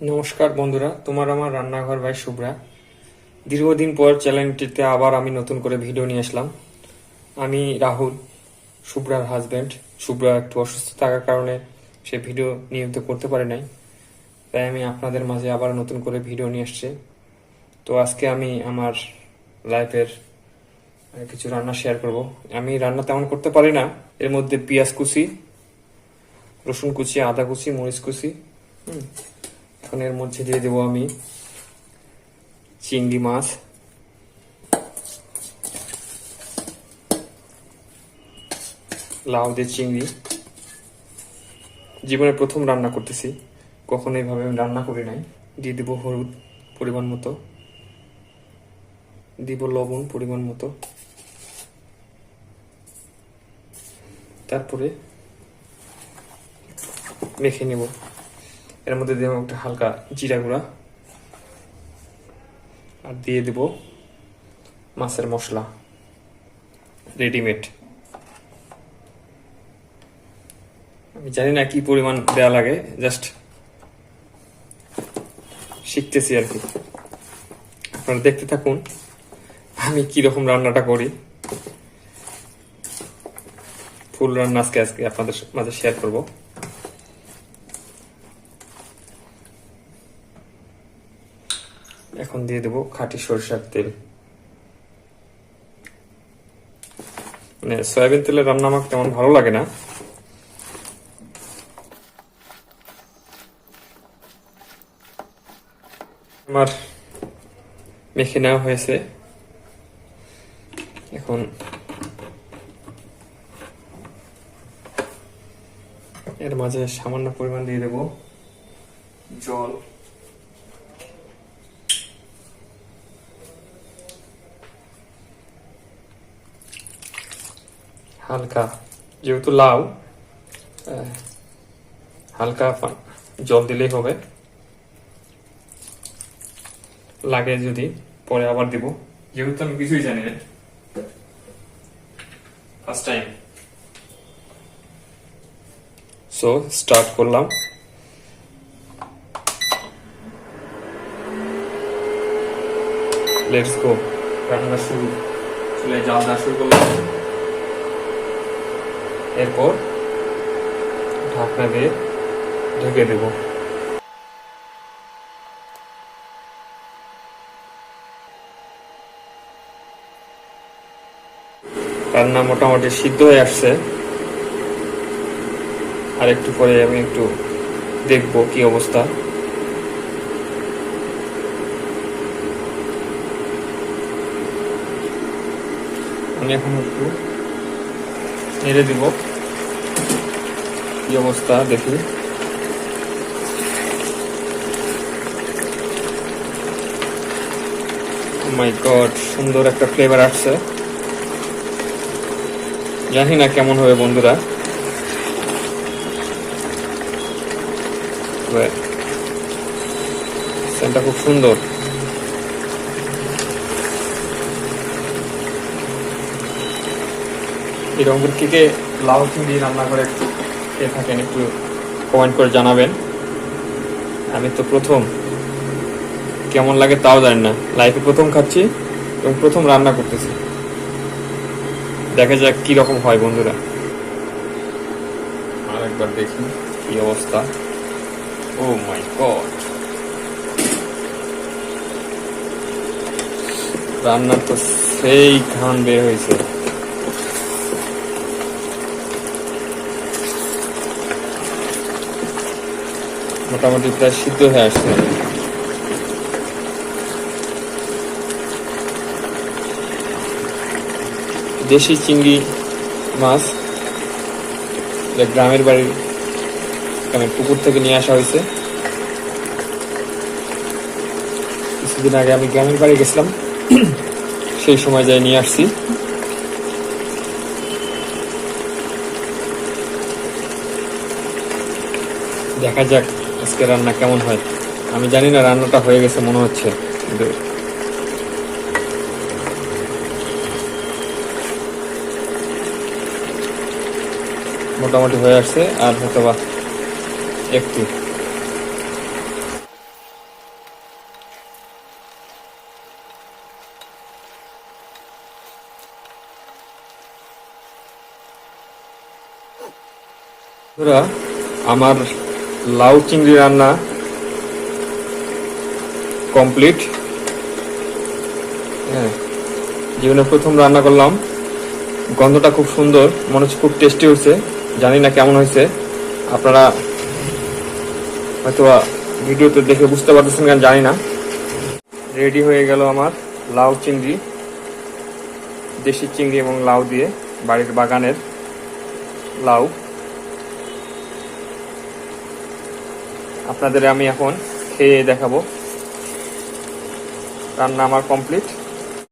নমস্কার বন্ধুরা, তোমার আমার রান্নাঘর ভাই শুভ্রা। দীর্ঘদিন পর চ্যানেলটিতে আবার আমি নতুন করে ভিডিও নিয়ে আসলাম। আমি রাহুল, শুভ্রার হাজব্যান্ড শুভ্রা একটু অসুস্থ থাকার কারণে সে ভিডিও নিয়মিত করতে পারে নাই। তাই আমি আপনাদের মাঝে আবার নতুন করে ভিডিও নিয়ে আসছি। তো আজকে আমি আমার লাইফের কিছু রান্না শেয়ার করব। আমি রান্না তেমন করতে পারি না। এর মধ্যে পেঁয়াজ কুচি, রসুন কুচি, আদা কুচি, মরিচ কুচি, হুম এখন মধ্যে দিয়ে দেবো আমি চিংড়ি মাছ। লাউ দিয়ে চিংড়ি। জীবনে প্রথম রান্না করতেছি। কখনো এইভাবে আমি রান্না করি নাই। দিয়ে দিব হলুদ পরিমাণ মতো। দিব লবণ পরিমাণ মতো। তারপরে মেখে নেব। এর মধ্যে দেবো একটা হালকা জিরা গুঁড়া। আর দিয়ে দেব মাছের মশলা রেডিমেড আমি জানি না কি পরিমাণ দেওয়া লাগে জাস্ট শিখতেছি আর কি। আপনারা দেখতে থাকুন, আমি কি রকম রান্নাটা করি। ফুল রান্না আজকে আজকে আপনাদের মাঝে শেয়ার করব। এখন দিয়ে দেবো খাঁটি সরিষার তেল। মানে সয়াবিন তেলের রান্না আমার তেমন ভালো লাগে না। আমার মেখে নেওয়া হয়েছে। এখন এর মাঝে সামান্য পরিমাণ দিয়ে দেবো জল। হালকা, যেহেতু লাউ হালকা জল দিলেই হবে। লাগে যদি, পরে আবার দিব। যেহেতু আমি কিছুই জানি না। ফার্স্ট টাইম সো স্টার্ট করলাম। লেটস গো রান্না শুরু। চুলে দেওয়া শুরু করলাম। এরপর ঢাকনা দিয়ে ঢেকে দেব। রান্না মোটামুটি সিদ্ধ হয়ে আসছে। আর একটু পরে আমি একটু দেখব কি অবস্থা। আমি এখন একটু নেড়ে দিব। কি অবস্থা দেখি। মাই গড সুন্দর একটা ফ্লেভার আসছে। জানি না কেমন হবে বন্ধুরা। সেন্টটা খুব সুন্দর। এরকম করে কে কে লাউ চিংড়ি রান্না করে খেয়ে থাকেন একটু কমেন্ট করে জানাবেন। আমি তো প্রথম। কেমন লাগে তাও জানি না। লাইফে প্রথম খাচ্ছি এবং প্রথম রান্না করতেছি। দেখা যাক কি রকম হয় বন্ধুরা। আর একবার দেখি কি অবস্থা। ও মাই গড রান্নার তো সেই ঘান বের হয়েছে। মোটামুটি প্রায় সিদ্ধ হয়ে আসছে। দেশি চিংড়ি মাছ গ্রামের বাড়ির এখানে পুকুর থেকে নিয়ে আসা হয়েছে। কিছুদিন আগে আমি গ্রামের বাড়ি গেছিলাম, সেই সময় যাই নিয়ে আসছি। দেখা যাক আজকে রান্না কেমন হয়? আমি জানি না, রান্নাটা হয়ে গেছে মনে হচ্ছে। কিন্তু মোটামুটি হয়ে আসছে, আর হয়তো বা একটু আমার লাউ চিংড়ি রান্না কমপ্লিট। হ্যাঁ জীবনে প্রথম রান্না করলাম। গন্ধটা খুব সুন্দর, মনে হচ্ছে খুব টেস্টি হয়েছে। জানি না কেমন হয়েছে। আপনারা হয়তো ভিডিওতে দেখে বুঝতে পারতেছেন কেন জানি না। রেডি হয়ে গেল আমার লাউ চিংড়ি, দেশি চিংড়ি এবং লাউ দিয়ে বাড়ির বাগানের লাউ। আপনাদের আমি এখন খেয়ে দেখাবো। রান্না আমার কমপ্লিট।